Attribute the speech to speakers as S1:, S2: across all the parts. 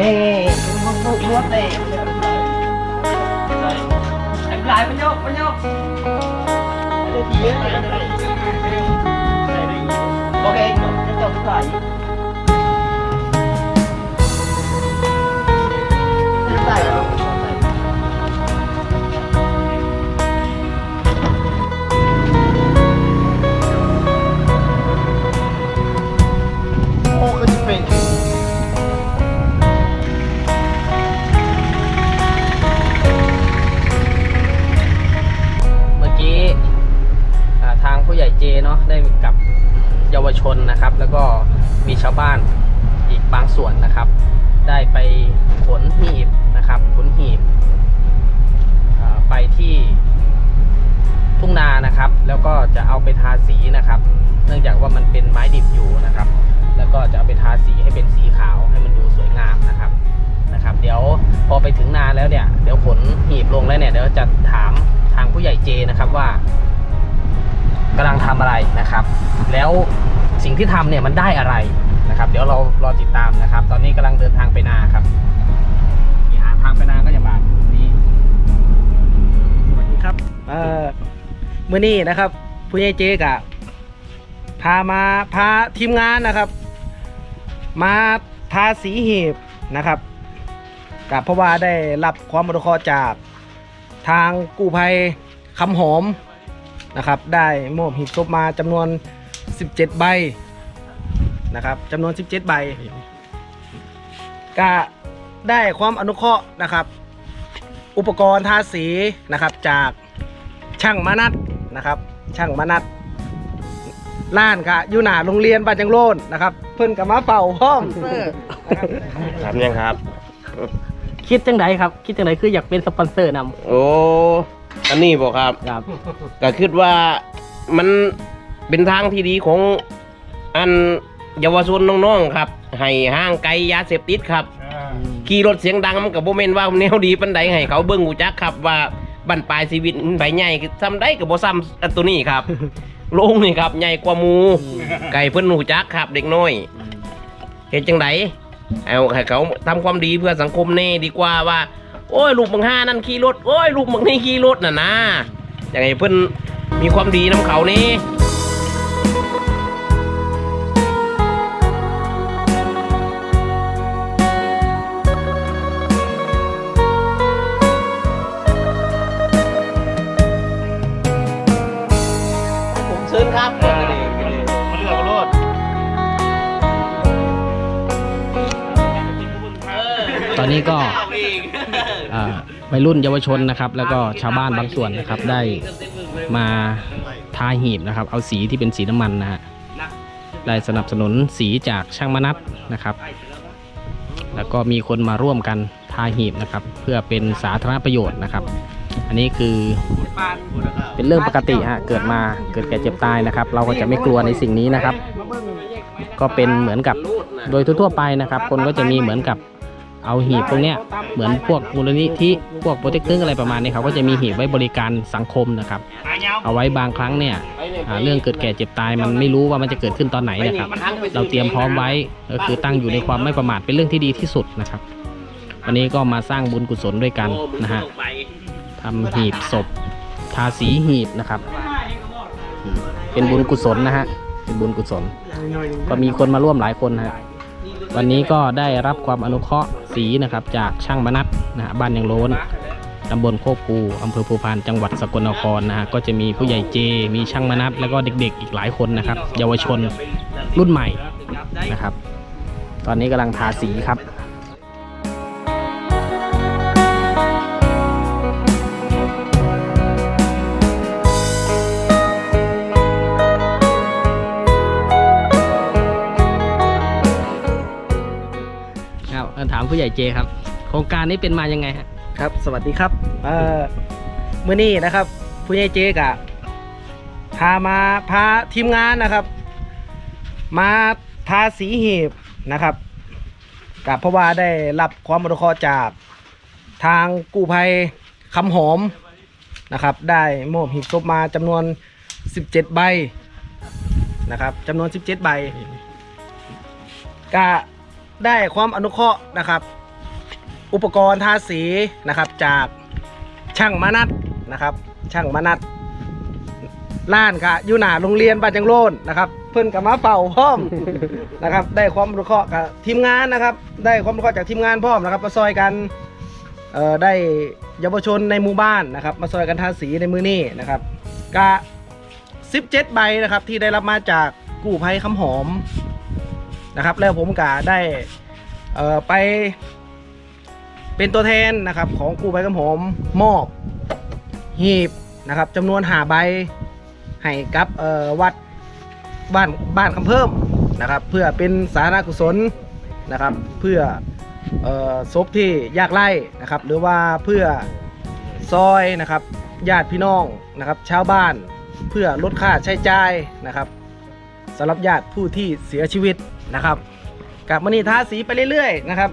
S1: นี่มันพูดรวดเลยไอ้ลา เยา
S2: วชนนะครับ แล้วก็มีชาวบ้านอีกบางส่วนนะครับ ได้ไปขนหีบนะครับขนหีบไปที่ทุ่งนานะครับ แล้วก็จะเอาไปทาสีนะครับ เนื่องจากว่ามันเป็นไม้ดิบอยู่นะครับ แล้วก็จะเอาไปทาสีให้เป็นสีขาวให้มันดูสวยงามนะครับนะครับ เดี๋ยวพอไปถึงนาแล้วเนี่ยเดี๋ยวขนหีบลงแล้วเนี่ยเดี๋ยวจะถามทางผู้ใหญ่เจนะครับว่า กำลังทำอะไรนะครับ แล้วสิ่งที่ทำเนี่ยมันได้อะไรนะครับ เดี๋ยวเรารอติดตามนะครับ ตอนนี้กำลังเดินทางไปนาครับนี่หาทางไปนาก็จะบาดนี่
S1: สวัสดีครับเอ่อมื่อนี้นะครับผู้ใหญ่เจกะพามาพาทีมงานนะครับ มาทาสีหีบนะครับกับเพราะว่าได้รับความอนุเคราะห์จากทางกู้ภัยคำหอม นะครับได้มอบหีบศพมาจำนวน 17 ใบนะครับจำนวน 17 ใบก็ได้ความอนุเคราะห์นะครับ อุปกรณ์ทาสีนะครับจากช่างมนัดนะครับ ช่างมนัดล้านกะอยู่หน้าโรงเรียนบ้านจังโลนนะครับ เพิ่นกับมาเฝ้าพร้อมเสื้อนะครับ
S3: ถามยังครับ
S2: คิดจังไดครับ คิดจังไดคืออยากเป็นสปอนเซอร์น
S3: โอ้ อันนี้บอกครับำ
S2: ครับ
S3: ก็คิดว่ามันเป็นทางที่ดีของอันเยาวชนน้องๆครับ ให้ห่างไกลยาเสพติดครับ ขี่รถเสียงดังมันกับโบเมนว่าแนวดีปันใดให้เขาเบิ้งหูจักครับว่าบันปลายชีวิตใบใหญ่คือซ้ำได้กับโบซ้ำอันตัวนี้ครับ โลงนี่ครับใหญ่กว่าหมู ไก่เพิ่นหูจักครับ เด็กน้อยเห็นจังไดเอาให้เขาทำความดีเพื่อสังคมแน่ดีกว่าว่า โอ้ยลูกมึงห้านั่นขี่รถโอ้ยลูกมึงนี่ขี่รถน่ะนะอย่างไงเพิ่อนมีความดีน้ำเขานี่ผมเชิญครับ
S4: มาเลือกรถ
S2: ตอนนี้ก็ วัยรุ่นเยาวชนนะครับ แล้วก็ชาวบ้านบางส่วนนะครับได้มาทาหีบนะครับ เอาสีที่เป็นสีน้ำมันนะฮะได้สนับสนุนสีจากช่างมนัดนะครับ แล้วก็มีคนมาร่วมกันทาหีบนะครับ เพื่อเป็นสาธารณประโยชน์นะครับ อันนี้คือเป็นเรื่องปกติฮะเกิดมาเกิดแก่เจ็บตายนะครับ เราก็จะไม่กลัวในสิ่งนี้นะครับ ก็เป็นเหมือนกับโดยทั่วไปนะครับ คนก็จะมีเหมือนกับ เอาหีบพวกเนี้ยเหมือนพวกมูลนิธิพวกโปรเจกต์อะไรประมาณนี้เขาก็จะมีหีบไว้บริการสังคมนะครับ เอาไว้บางครั้งเนี่ยอ่าเรื่องเกิดแก่เจ็บตายมันไม่รู้ว่ามันจะเกิดขึ้นตอนไหนนะครับ เราเตรียมพร้อมไว้ก็คือตั้งอยู่ในความไม่ประมาทเป็นเรื่องที่ดีที่สุดนะครับ วันนี้ก็มาสร้างบุญกุศลด้วยกันนะฮะทำหีบศพทาสีหีบนะครับอืมเป็นบุญกุศลนะฮะเป็นบุญกุศลก็มีคนมาร่วมหลายคนนะฮะ วันนี้ก็ได้รับความอนุเคราะห์สีนะครับจากช่างมนัดนะฮะบ้านยังโล้นตำบลโคกปูอำเภอภูพานจังหวัดสกลนครนะฮะก็จะมีผู้ใหญ่เจ มีช่างมนัดแล้วก็เด็กๆ อีกหลายคนนะครับ เยาวชนรุ่นใหม่นะครับ ตอนนี้กำลังทาสีครับ ถามผู้ใหญ่เจครับ โครงการนี้เป็นมายังไงฮะ
S1: ครับ สวัสดีครับเอ่อมื่อนี้นะครับ ผู้ใหญ่เจกะพามาพาทีมงานนะครับ มาทาสีหีบนะครับกับเพราะว่าได้รับความอนุเคราะห์จากทางกู้ภัยคำหอมนะครับ ได้มอบหีบศพมาจำนวน 17 ใบนะครับจำนวน 17 ใบก็ ได้ความอนุเคราะห์นะครับ อุปกรณ์ทาสีนะครับจากช่างมานัดนะครับ ช่างมานัดล้านกะอยู่หน้าโรงเรียนบ้านจังโลนนะครับ เพิ่นกับมาเป่าพร้อมนะครับ ได้ความรู้เคราะห์กับทีมงานนะครับ ได้ความรู้เคราะห์จากทีมงานพร้อมนะครับ มาซอยกันเอ่อได้เยาวชนในหมู่บ้านนะครับ มาซอยกันทาสีในมือนี้นะครับกะ17 ใบนะครับที่ได้รับมาจากกู้ภัยคำหอม นะครับ แล้วผมกะได้ไปเป็นตัวแทนนะครับของกู้ภัยกำหอมมอบหีบนะครับจำนวนหาใบให้กับวัดบ้านบ้านคำเพิ่มนะครับ เพื่อเป็นสาธารณกุศลนะครับ เพื่อศพที่ยากไร้นะครับ หรือว่าเพื่อซอยนะครับญาติพี่น้องนะครับชาวบ้านเพื่อลดค่าใช้จ่ายนะครับสำหรับญาติผู้ที่เสียชีวิต นะครับกับมณีทาสีไปเรื่อยๆนะครับ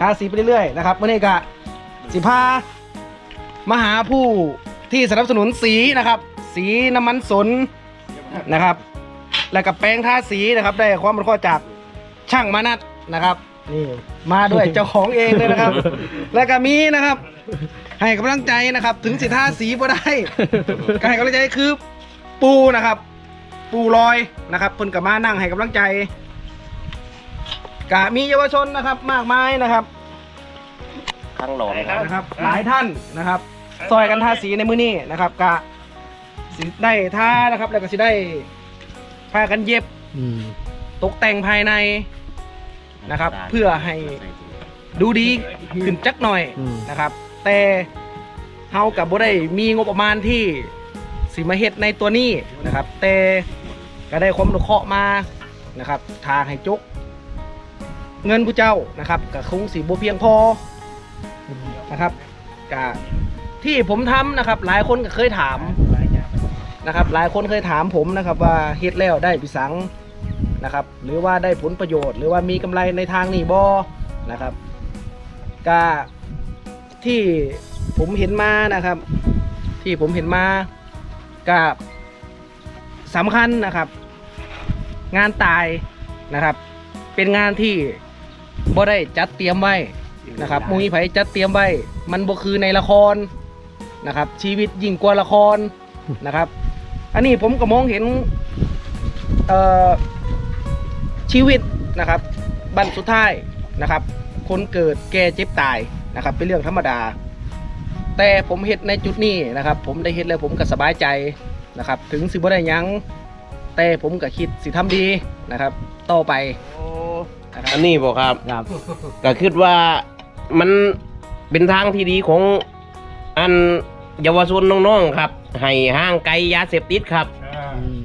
S1: ทาสีไปเรื่อยๆนะครับวันนี้ก็สิพามาหาผู้ที่สนับสนุนสีนะครับ สีน้ำมันสนนะครับ แล้วกับแปรงทาสีนะครับ ได้ความรู้ข้อจากช่างมานัดนะครับนี่มาด้วยเจ้าของเองเลยนะครับ แล้วก็มีนะครับ ให้กำลังใจนะครับ ถึงสิทาสีบ่ได้ก็ให้กำลังใจคือปูนะครับ ปูลอยนะครับเพิ่นกับมานั่งให้กำลังใจ กะมีเยาวชนนะครับมากมายนะครับ
S3: ข้างหลอนครับ
S1: นะครับ หลายท่านนะครับซอยกันทาสีในมือนี้นะครับกะสิได้ท่านะครับแล้วก็สิได้พากันเย็บ
S2: อืม
S1: ตกแต่งภายในนะครับ เพื่อให้ดูดีขึ้นจักหน่อย
S2: อืม
S1: นะครับ แต่เฮากับบ่ได้มีงบประมาณที่สิมาเฮ็ดในตัวนี้นะครับ แต่ก็ได้ความอนุเคราะห์มานะครับ ทางให้จก เงินผู้เจ้านะครับก็คงสิบ่เพียงพอนะครับกะที่ผมทำนะครับ หลายคนก็เคยถามนะครับ หลายคนเคยถามผมนะครับ ว่าเฮ็ดแล้วได้ปิสังนะครับ หรือว่าได้ผลประโยชน์ หรือว่ามีกำไรในทางนี้บ่นะครับกะที่ผมเห็นมานะครับ ที่ผมเห็นมากับสำคัญนะครับ งานตายนะครับ เป็นงานที่ บ่ได้จัดเตรียมไว้นะครับมุ้ยไผจัดเตรียมไว้ มันบ่คือในละครนะครับ ชีวิตยิ่งกว่าละครนะครับ อันนี้ผมก็มองเห็นเอ่อชีวิตนะครับบันสุดท้ายนะครับ คนเกิดแก่เจ็บตายนะครับ เป็นเรื่องธรรมดา แต่ผมเห็นในจุดนี้นะครับ ผมได้เห็นแล้วผมก็สบายใจนะครับ ถึงสิบ่ได้หยัง แต่ผมก็คิดสิทำดีนะครับ ต่อไปนะครับ
S3: อันนี้บอกครับ
S2: ครับ
S3: ก็คิดว่ามันเป็นทางที่ดีของอันเยาวชนน้องๆครับ ให้ห่างไกลยาเสพติดครับ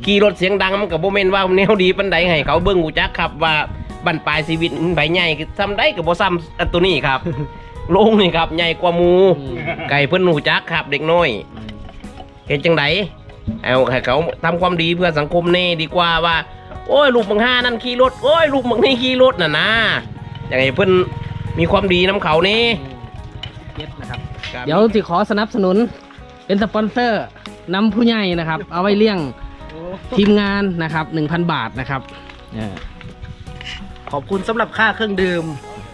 S3: ขี่รถเสียงดังมันก็บ่แม่นว่าแนวดีปานใดให้เขาเบิ่งหูจักครับว่าบั้นปลายชีวิตใบใหญ่คือซ้ำได้ก็บ่ซ้ำอันตัวนี้ครับโลงนี่ครับ ใหญ่กว่าหมู
S2: อืม
S3: ไก่เพิ่นหูจักครับ เด็กน้อยเห็นจังไดเอาให้เขาทำความดีเพื่อสังคมแน่ดีกว่าว่า โอ้ยลูกบังห้านั่นขี่รถโอ้ยลูกบังนี่ขี่รถน่ะนะอย่างไรเพิ่นมีความดีน้ำเขานี่
S2: เย็ดนะครับ เดี๋ยวจะขอสนับสนุนเป็นสปอนเซอร์นำผู้ใหญ่นะครับ เอาไว้เลี้ยงทีมงานนะครับ1,000 บาทนะครับเออ
S1: ขอบคุณสำหรับค่าเครื่องดื่ม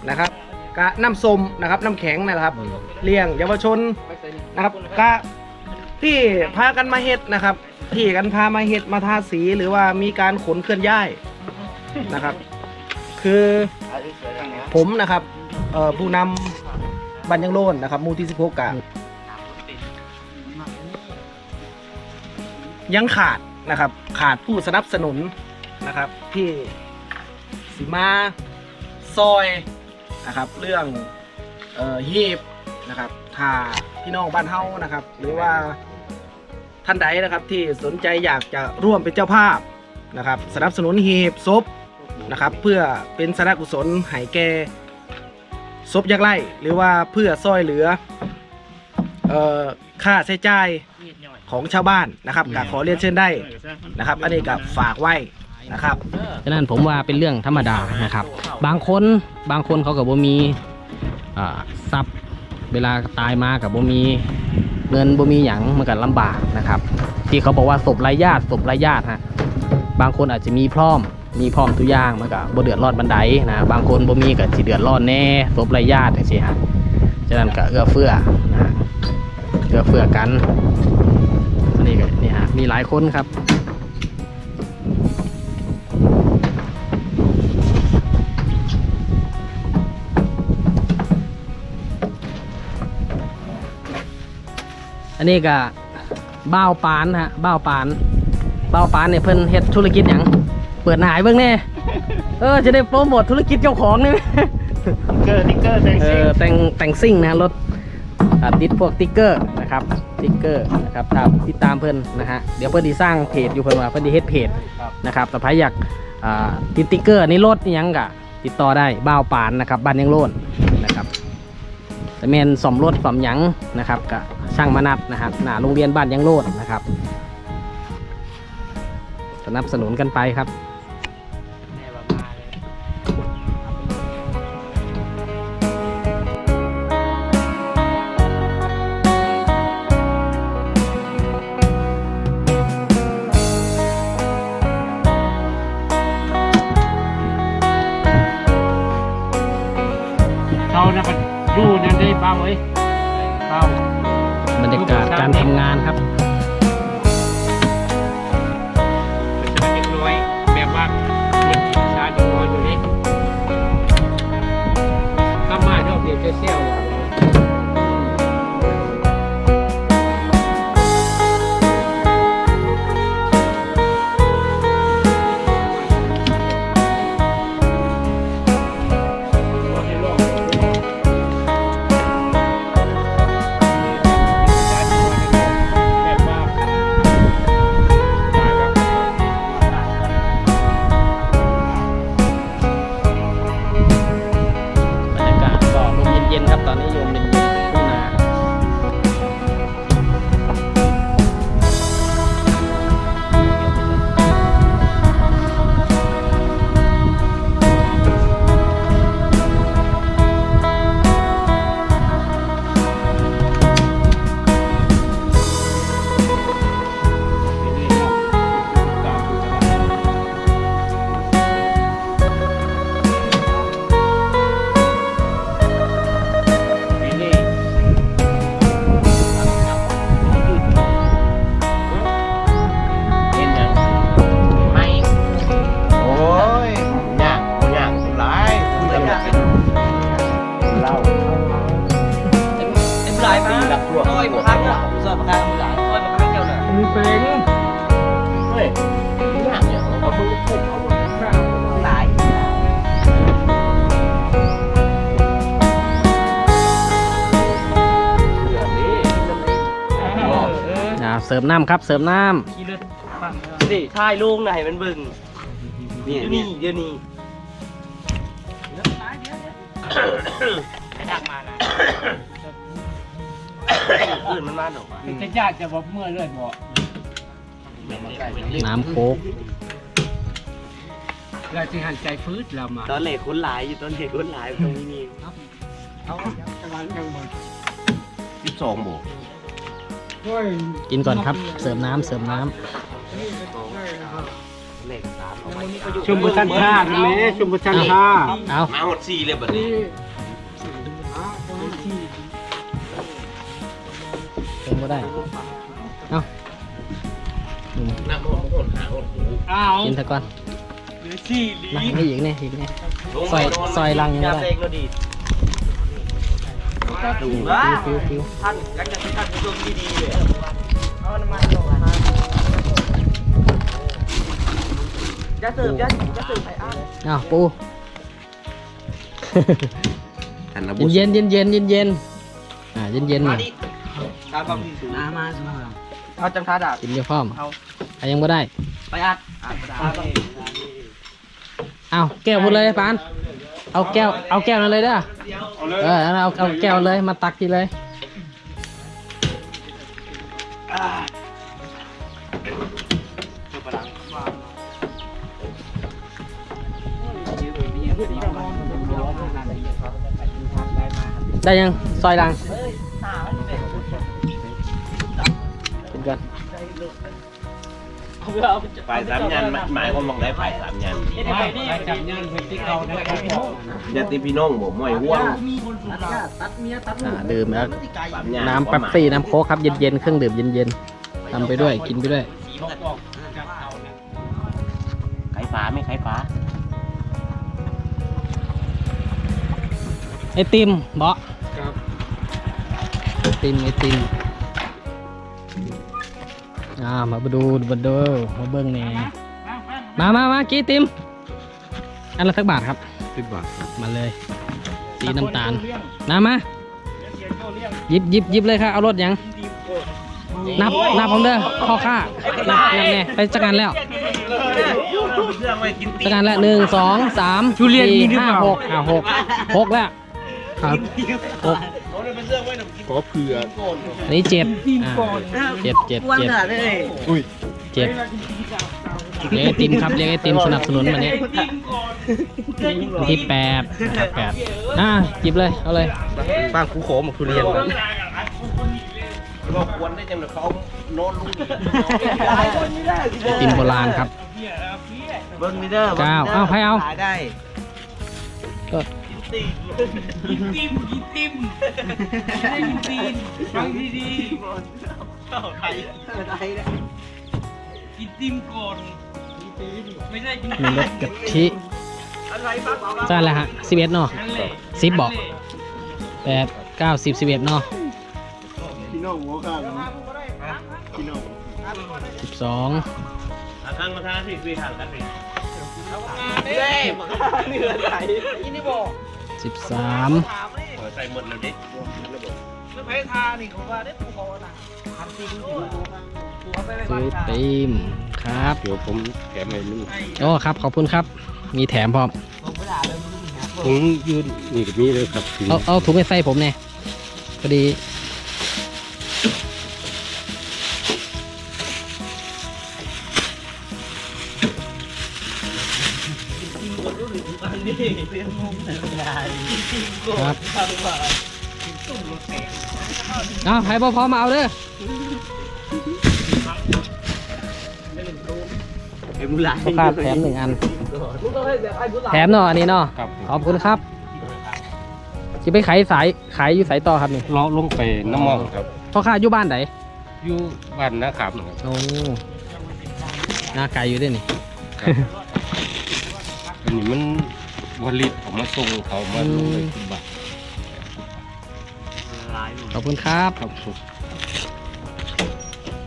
S1: นะครับกะน้ำส้มนะครับน้ำแข็งนะครับเลี้ยงเยาวชนนะครับกะ ที่พากันมาเฮ็ดนะครับ ที่กันพามาเฮ็ดมาทาสีหรือว่ามีการขนเคลื่อนย้ายนะครับ คือผมนะครับเอ่อผู้นำบัญญังโลนนะครับมูที่16กะยังขาดนะครับ ขาดผู้สนับสนุนนะครับ ที่สิมาซอยนะครับ เรื่องเอ่อฮีบนะครับถ้าพี่น้องบ้านเฮานะครับ หรือว่า ท่านใดนะครับที่สนใจอยากจะร่วมเป็นเจ้าภาพนะครับสนับสนุนฮีบศพนะครับเพื่อเป็นสาธารณกุศลให้แก่ศพยักไร่หรือว่าเพื่อซอยเหลือเอ่อค่าใช้จ่ายของชาวบ้านนะครับก็ขอเรียนเชิญได้นะครับ อันนี้ก็ฝากไว้นะครับ
S2: ฉะนั้นผมว่าเป็นเรื่องธรรมดานะครับ บางคนบางคนเขากับบ่มีทรัพย์เวลาตายมากับบ่มี เงินบ่มีหยังมันก็ลำบากนะครับ ที่เขาบอกว่าศพไร้ญาติศพไร้ญาติฮะบางคนอาจจะมีพร้อม มีพร้อมทุกอย่างมันก็บ่เดือดร้อนบันไดนะบางคนบ่มีก็สิเดือดร้อนแน่ศพไร้ญาติจังซี่ฮะฉะนั้นก็เอื้อเฟื้อนะฮะเอื้อเฟื้อกันอันนี้ก็นี่ฮะมีหลายคนครับ อันนี้ก็บ้าวปานฮะบ้าวปานบ้าวปานเนี่ยเพิ่นเฮ็ดธุรกิจหยังเปิดหนายเบิ่งแน่เออจะได้โปรโมทธุรกิจเจ้าของนี่
S4: เกอร์ติ๊กเกอร์แซง
S2: เอ
S4: ซิ่ง
S2: อแต่งแต่งซิ่งนะรถอ่าติดพวกติ๊กเกอร์นะครับติ๊กเกอร์นะครับถ้าติดตามเพิ่นนะฮะเดี๋ยวเพิ่นดีสร้างเพจอยู่เพิ่นว่าเพิ่นดีเฮ็ดเพจนะครับแต่ใครอยากอ่าติดติ๊กเกอร์ในรถนี่ยังกะ ติดต่อได้บ้าวปานนะครับบ้านยังโลนนะครับแต่แมนสอมรถสอมหยังนะครับกับ ช่างมนัดนะครับหน้าโรงเรียนบ้านยังโลนนะครับ สนับสนุนกันไปครับ
S1: เขานะมันอยู่นั่นได้เป้าเอ้ยา
S2: กการทำงานครับ
S1: อ่าเส
S3: ริ
S1: ม
S3: น้ำ
S2: ครับเสริมน้
S5: đi thay luôn này bên bừng đi đi đi đi อื่นมันมาหนู
S1: จะญาติจะบอกเมื่อเรื่อยบอกำ
S2: น้ำโค้ก
S1: เราจะหันใจฟื้นเรามา
S5: ตอนเหล็กคุ้นหลายอยู่ตอนเหล็กคุ้นหลายตรงนี้นี่
S1: เอาตะวันยังบ่
S3: สิบสองโบ ก
S1: ด้วย
S2: กินก่อนครับ เสริมน้ำเสริมน้
S5: เหล็กสามเอาไป
S1: ชุมบุชันชาติแม่ชุมบุชันชาติำ
S2: เอา
S3: มาหมดสี่เลยบัดนี้
S2: เติมก็ได้ เอาอืม
S3: น้ำหมดหมดหาหมดหู
S1: อ้าว
S2: กินซะก่อน
S1: เหลือสี่ลี
S2: มาให้อีกเนี่ยอีกเนี่ย
S3: ลง
S2: ซอย
S3: ไปนน
S2: ซอยลังยัง
S5: ยา
S2: ได้
S5: เซ็งเราดี
S2: ฟิว
S5: ว้า
S2: ฟิวฟิว
S5: ท่านยังจะท่านผู้ชมดีเลยเอาน้ำมันลงมาจะเสืบจะจะเสืบไข่อ้าง
S2: เอา
S3: วปู
S2: เย็นเย็นเย็นเย็นเย็นอ่าเย็นเย็นหน่อย
S5: ตามความดีสูงมามาเอาจังท่าดาบ
S2: กินเยอะพร้อม
S5: เอา
S2: ยังไม่ได้
S5: ไปอัดอัดดาบ
S2: เอาแก้วหมดเลยปาน เอาแก้ว เอาแก้วนั่นเลยเด้อเออเอาเอาเอาแก้วเลย มาตักทีเลย ได้ยัง ซอยลังกินกัน
S3: ฝ่ายสามยันหมายความมองได้ฝ่ายสามยัน
S5: ไม่ไปจับยันไปที่เขาเนี่ย
S3: ญาติพี่น้องผมมวยห่วง
S2: อ่าดื่มแล้ว
S3: สามยัน
S2: น้ำเป๊ปซี่น้ำโค้กครับเย็นๆเครื่องดื่มเย็นๆทำไปด้วยกินไปด้วย
S3: ไข่ฟ้าไม่ไข่ฟ้า
S2: ไอติมเบาะไอติมไอติมอ่า มาดูมาดูมาเบิ้งแหน่มามามากี่ติมอันละสักบาทครับ สิบบาทมาเลยสีน้ำตาลน้ำมาหยิบหยิบหยิบเลยค่ะเอารถยังนับนับผมเด้อข้อค่านับนับแน่ไปจัดการแล้วจัดการแล้วหนึ่งสองสามสี่ห้าหกอ่าหกหกแล้วครับหก
S4: ขอเผื่อ
S2: อันนี้เจ็ดอ่าเจ็ดเจ็ดเจ็ด
S4: อุ้ย
S2: เจ็ดเลี้ยงไอติมครับเลี้ยงไอติมสนับสนุนวันนี้วันที่แปดนะครับแปดอ่าหยิบเลยเอาเลย
S1: บ้างคูโขมทุเรียน
S3: เราควรได้จังเลยเขาโน้นลุง
S2: ไอติมโบราณครับ
S5: เบิ้งมิเดอร์
S2: เก้าเอาใครเอา
S3: ก
S6: ินติมกินติม
S5: ไม่ได้
S2: ก็มีรสกะทิจ้านแล้วฮะสิบเอ็ดเนาะสิบบอกแปดเก้าสิบสิบเอ็ดเนาะ
S4: พี่น้องหัวข้างพี่น้อง
S2: สิบสอง
S3: ข้างมาทางที่คุยห่างกันสิ
S2: สิบสาม
S3: ใส่หมดเลยดิ
S2: ซื้อติมครับ
S4: เดี๋ยวผมแถมให้มึง
S2: โอ้ครับขอบคุณครับ มีแถมพร้อม
S4: ผมยืนนี่กับนี้เลยครับถึง
S2: เอาเอาถุงไปใส่ผมเนี่ยพอดี ครับเอาใครพร้อมมาเอาเด้อ
S5: เอ็มหลาย
S2: ราคาแถมหนึ่งอัน แถมเนาะอันนี้เนาะ
S4: ครับ
S2: ขอบคุณครับจะไปขายสายขายอยู่สายต่อครับนี่
S4: เลาะลงไปน้ำมองครับ
S2: พ่อค้าอยู่บ้านไหน
S4: อยู่บ้านนะครับครับ
S2: โอ้หน้าไก่อยู่ด้วยนี่
S4: อันนี้มันวลิตผมมาส่งเขามาลงเลยสิบบาท
S5: หลาย
S2: ขอบคุณครับ
S4: ครับ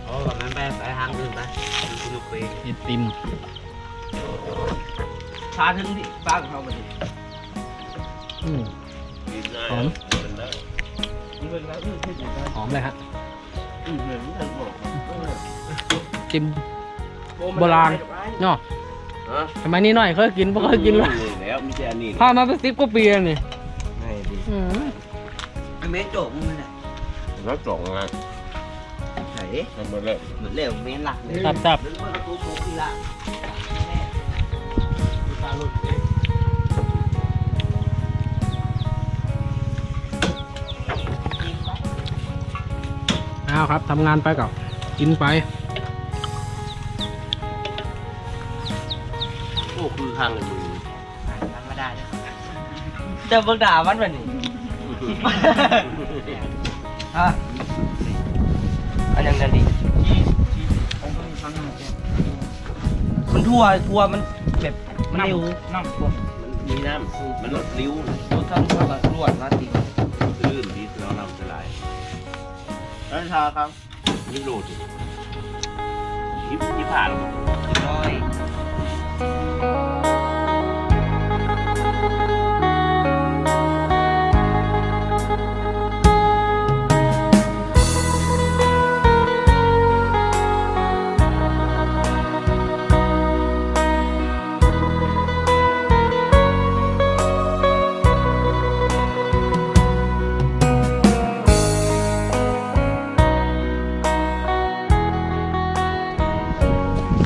S5: โอ้แบบนั้นไปไปทางอื่นไปสนุกไป
S2: ไอติม
S5: ชาถึงที่บ้านเขาไปดิ
S2: อืมหอมหอมเลยฮะติมโบราณเนาะ
S3: ฮะ
S2: ทำไมนี่หน่อยเคยกินบ่เคยกินเลย
S3: แล้วมีแต่อันนี้
S2: พามาเป็นสิบกว่าปีแล้วนี่
S3: ไม่ดี
S2: อืม
S5: เมโจกมันน่ะ
S3: แล้วสองงาน
S5: ไหน
S3: ทำมาแล้ว
S5: เหมือนเหลวเมนหลักเลย
S2: ครับครับ
S5: เมื่อประตูโค้งทีละ
S2: เอาครับทำงานไปก่อนกินไป
S3: อ้คือทางเลยมึง
S5: ทำไม่ได้เลยเจอเบิกด่ามันแบบนี้ฮะอันยังจะดีมันทั่วทั่วมันแบบมันเร็วน้ำทั่ว
S3: มันมีน้ำมันลดริ้ว
S5: ทั่วทั้งทั่วกับรวดมาติ
S3: ลื่นดีเรานำสลาย
S4: ร้านชาครับ
S3: นี่โหลดยิบยิบผ่าน
S5: ร้อย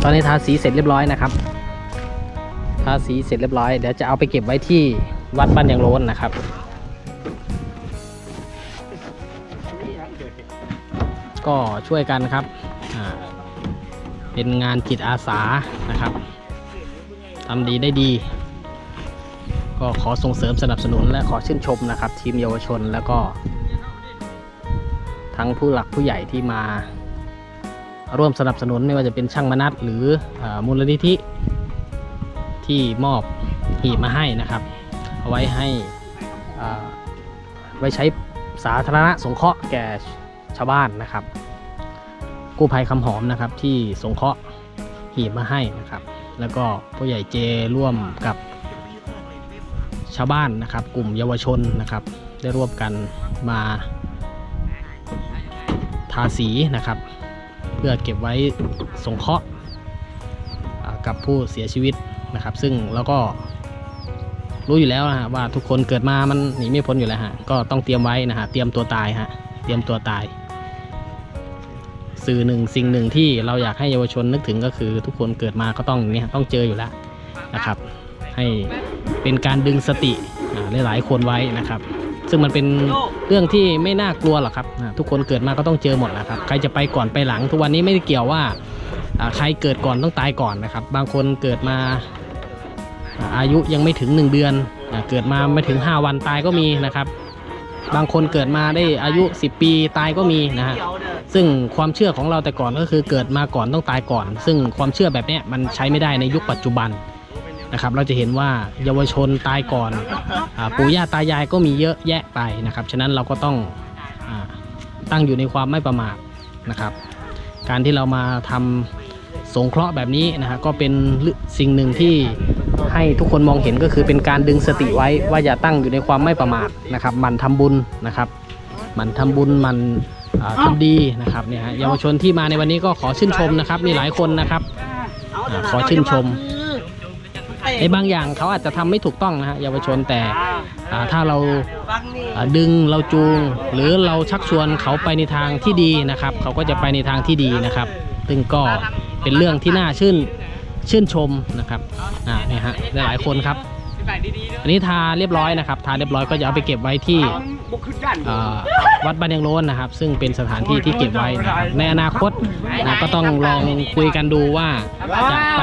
S2: ตอนนี้ทาสีเสร็จเรียบร้อยนะครับ สีเสร็จเรียบร้อยเดี๋ยวจะเอาไปเก็บไว้ที่วัดบ้านยางโลนนะครับก็ช่วยกันครับ เป็นงานจิตอาสานะครับทำดีได้ดี ก็ขอส่งเสริมสนับสนุนและขอชื่นชมนะครับ ทีมเยาวชนแล้วก็ ทั้งผู้หลักผู้ใหญ่ที่มา ร่วมสนับสนุนไม่ว่าจะเป็นช่างมนัดหรืออมูลนิธิ ที่มอบหีบมาให้นะครับ เอาไว้ให้ไว้ใช้สาธารณะสงเคราะห์แก่ชาวบ้านนะครับ กู้ภัยคำหอมนะครับที่สงเคราะห์หีบมาให้นะครับ แล้วก็ผู้ใหญ่เจร่วมกับชาวบ้านนะครับ กลุ่มเยาวชนนะครับ ได้ร่วมกันมาทาสีนะครับ เพื่อเก็บไว้สงเคราะห์กับผู้เสียชีวิต นะครับ ซึ่งเราก็รู้อยู่แล้วนะฮะว่าทุกคนเกิดมามันหนีไม่พ้นอยู่แล้วฮะก็ต้องเตรียมไว้นะฮะเตรียมตัวตายฮะเตรียมตัวตาย สื่อหนึ่งสิ่งหนึ่งที่เราอยากให้เยาวชนนึกถึงก็คือ ทุกคนเกิดมาก็ต้องเนี่ยต้องเจออยู่แล้วนะครับ ให้เป็นการดึงสติอ่าหลายๆคนไว้นะครับ ซึ่งมันเป็นเรื่องที่ไม่น่ากลัวหรอกครับทุกคนเกิดมาก็ต้องเจอหมดแหละครับใครจะไปก่อนไปหลัง ทุกวันนี้ไม่ได้เกี่ยวว่าใครเกิดก่อนต้องตายก่อนนะครับ บางคนเกิดมา อายุยังไม่ถึง 1 เดือน เกิดมาไม่ถึง 5 วันตายก็มีนะครับ บางคนเกิดมาได้อายุ 10 ปีตายก็มีนะฮะซึ่งความเชื่อของเราแต่ก่อนก็คือเกิดมาก่อนต้องตายก่อน ซึ่งความเชื่อแบบนี้มันใช้ไม่ได้ในยุคปัจจุบันนะครับ เราจะเห็นว่าเยาวชนตายก่อนอปู่ย่าตายายก็มีเยอะแยะไปนะครับ ฉะนั้นเราก็ต้องอตั้งอยู่ในความไม่ประมาทนะครับ การที่เรามาทำ สงเคราะห์แบบนี้นะฮะก็เป็นสิ่งหนึ่งที่ให้ทุกคนมองเห็นก็คือเป็นการดึงสติไว้ว่าอย่าตั้งอยู่ในความไม่ประมาทนะครับหมันทำบุญนะครับหมันทำบุญหมันอ่าทำดีนะครับเนี่ยฮะเยาวชนที่มาในวันนี้ก็ขอชื่นชมนะครับ มีหลายคนนะครับอาขอชื่นชม ในบางอย่างเขาอาจจะทำไม่ถูกต้องนะฮะเยาวชนแต่อ่าถ้าเราอ่าดึงเราจูง หรือเราชักชวนเขาไปในทางที่ดีนะครับ เขาก็จะไปในทางที่ดีนะครับ ซึ่งก็ เป็นเรื่องที่น่าชื่นชื่นชมนะครับอ่าเนี่ยฮะหลายๆคนครับ อันนี้ทาเรียบร้อยนะครับทาเรียบร้อยก็จะเอาไปเก็บไว้ที่อ่าวัดบ้านยังโลนนะครับ ซึ่งเป็นสถานที่ที่เก็บไว้นะครับในอนาคตนะก็ต้องลองคุยกันดูว่าจะไป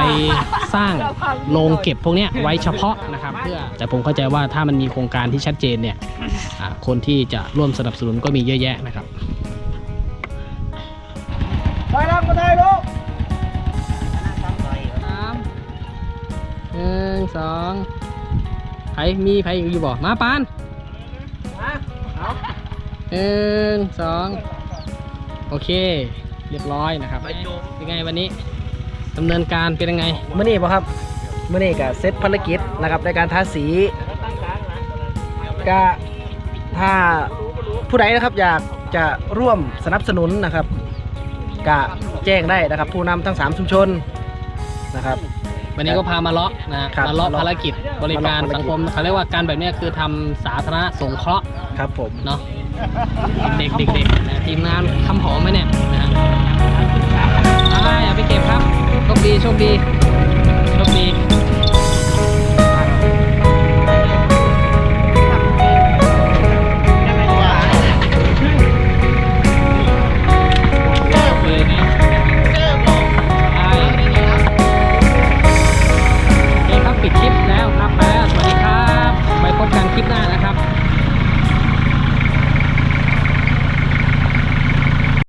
S2: สร้างโรงเก็บพวกเนี้ยไว้เฉพาะนะครับ เพื่อแต่ผมเข้าใจว่าถ้ามันมีโครงการที่ชัดเจนเนี่ยอ่าคนที่จะร่วมสนับสนุนก็มีเยอะแยะนะครับ สองไผมีไผอยู่บ่มาปานหนึ่งสองโอเค เรียบร้อยนะครับเป็นไงวันนี้ดำเนินการเป็นยังไง
S1: มื่อนี้ป่ะครับมื่อนี้ก็เซตภารกิจนะครับในการทาสีก็ถ้าผู้ใดนะครับอยากจะร่วมสนับสนุนนะครับก็แจ้งได้นะครับ ผู้นำทั้ง 3 ชุมชนนะครับ
S2: วันนี้ก็พามาเลาะนะฮะ
S1: ครับ
S2: มาเลาะภารกิจบริการ
S1: มาเลาะภารกิจ
S2: สังคมเขาเรียกว่าการแบบเนี้ยคือทำสาธารณสงเคราะห์
S1: ครับผม
S2: เนาะเด็กๆเด็กๆนะทีมงานคำหอมไหมเนี่ยนะฮะไปอย่าไปเก็บครับโชคดีโชคดี คลิปหน้า